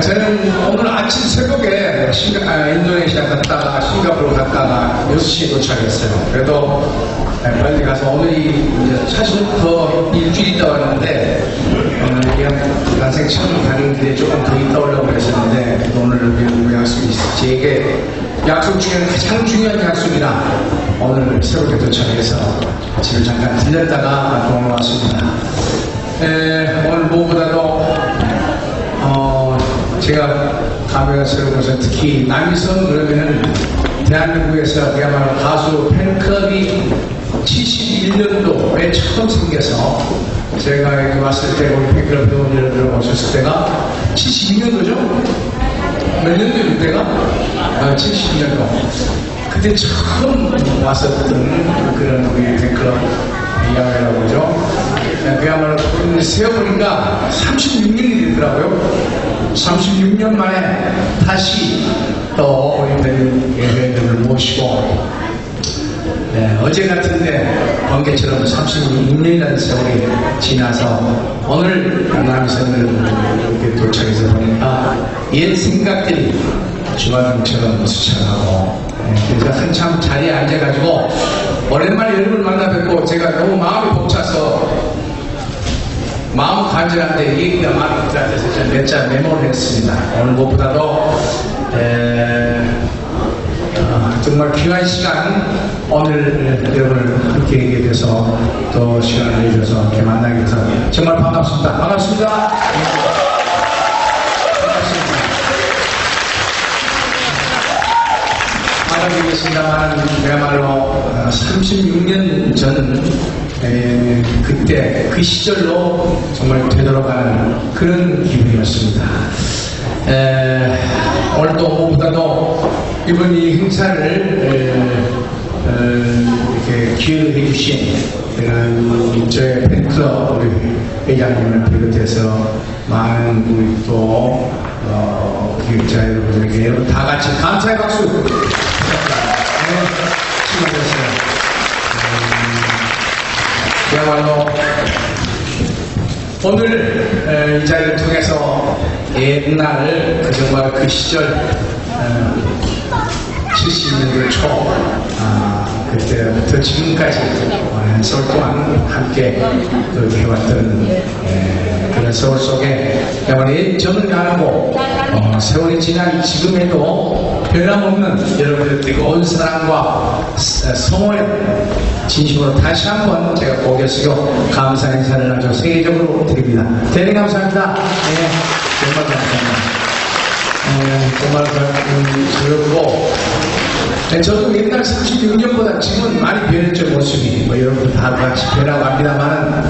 아, 저는 오늘 아침 새벽에 싱가, 아, 인도네시아 갔다가 싱가포르 갔다가 6시에 도착했어요. 그래도 아, 빨리 가서 오늘이 이제 사실 더 일주일 있다 왔는데 오늘 그냥 난생 처음 가는 길에 조금 더 있다 오려고 그랬었는데 오늘 그 약속이 있어. 제게 약속 중에 가장 중요한 약속이라 오늘 새벽에 도착해서 집을 잠깐 들렸다가 돌아왔습니다. 에, 오늘 무엇보다도 어, 제가 감회가 새로운 것은 특히 남이선 그러면은 대한민국에서 그야말로 가수 팬클럽이 71년도에 처음 생겨서 제가 여기 왔을 때 우리 팬클럽 회원 여러분 오셨을 때가 72년도죠? 몇 년도일 때가? 아, 72년도. 그때 처음 왔었던 그런 우리 팬클럽 이야기라고 그러죠. 네, 그야말로 세어보니까 36년이 되더라고요. 36년 만에 다시 또 우리 예배들을 모시고 네, 어제 같은데 번개처럼 36년이라는 세월이 지나서 오늘 남선을 이렇게 도착해서 보니까 옛 생각들이 주마등처럼 수창하고 네, 그래서 한참 자리에 앉아가지고 오랜만에 여러분을 만나 뵙고 제가 너무 마음이 벅차서 마음 간절한데 얘기가 많은 것 같아서 몇자 메모를 했습니다. 오늘 무엇보다도 에, 어, 정말 귀한 시간 오늘 여러분을 함께 하게 돼서 또 시간을 내주셔서 이렇게 만나게 돼서 정말 반갑습니다. 반갑습니다. 반갑습니다. 말하겠습니다만 그야말로 36년 전 에, 그때 그 시절로 정말 되돌아가는 그런 기분이었습니다. 에, 오늘도 무엇보다도 이번 이 행사를 에, 에, 이렇게 기여해 주신 그런 저의 팬클럽 우리 회장님을 비롯해서 많은 우리 또 어, 기획자 여러분에게 여러분 다 같이 감사의 박수 부탁드립니다. 네, 수고하셨어요. 그야말로 오늘 에, 이 자리를 통해서 옛날 그 정말 그 시절 어, 70년대 초 아, 그때부터 지금까지 오랜 세월 동안 함께 그 해왔던 에, 그런 세월 속에 그야말로 예전을 나누고 어, 세월이 지난 지금에도 변함없는 여러분들 뜨거운 사랑과 스- 성원을 진심으로 다시 한번 제가 고개 숙여 감사 인사를 아주 세계적으로 드립니다. 대단히 감사합니다. 네, 정말 감사합니다. 네, 정말 음, 즐겁고 네, 저도 옛날 36년보다 지금은 많이 변했죠 모습이 뭐 여러분 다 같이 변하고 합니다만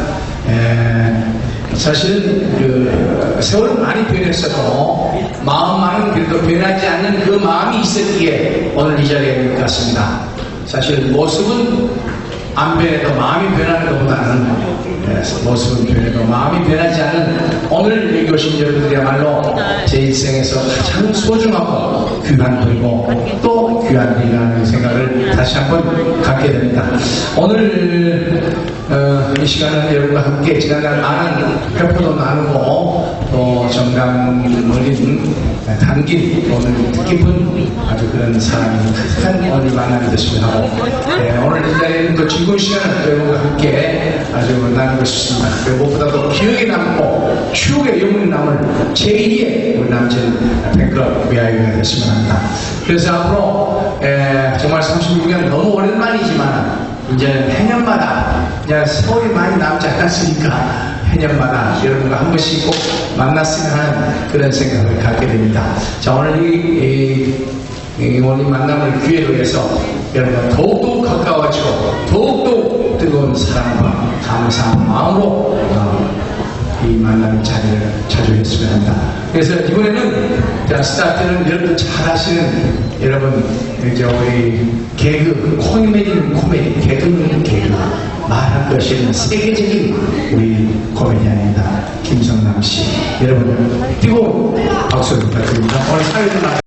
사실은 그 세월은 많이 변했어도 마음만은 그래도 변하지 않는 그 마음이 있었기에 오늘 이 자리에 있는 것 같습니다 사실 모습은 안 변해도 마음이 변하는 것보다는 네, 모습은 변해도 마음이 변하지 않은 오늘 오신 여러분들이야말로 제 일생에서 가장 소중하고 귀한 분이고 또 귀한 분이라는 생각을 다시 한번 갖게 됩니다. 오늘 어, 이 시간은 여러분과 함께 지난날 많은 회포도 나누고 또 정감 어린 담긴 오늘 뜻깊은 아주 그런 사람이 한 오늘 만나게 됐으면 하고 네, 오늘 이 자리에는 또 즐거운 시간을 여러분과 함께 아주 나누 그리고 무엇보다도 기억에 남고 추억의 영혼이 남을 제2의 우리 남진 팬클럽 위아이가 됐으면 합니다. 그래서 앞으로 에, 정말 36년 너무 오랜만이지만 이제 해년마다 이제 세월이 많이 남지 않았으니까 해년마다 여러분과 한 번씩 꼭 만났으면 하는 그런 생각을 갖게 됩니다. 자 오늘 이, 이, 이 오늘 만남을 기회로 해서 여러분과 더욱더 가까워지고 더욱더 사랑과 감사한 마음으로 어, 이 만남 자리를 자주했으면 합니다. 그래서 이번에는 자, 스타트는 여러분 잘 아시는 여러분 이제 우리 개그 코미디는 코미디 개그는 개그 말할 것이는 세계적인 우리 코미디언입니다. 김성남 씨 여러분 뜨거운 박수 부탁드립니다. 오늘 사회를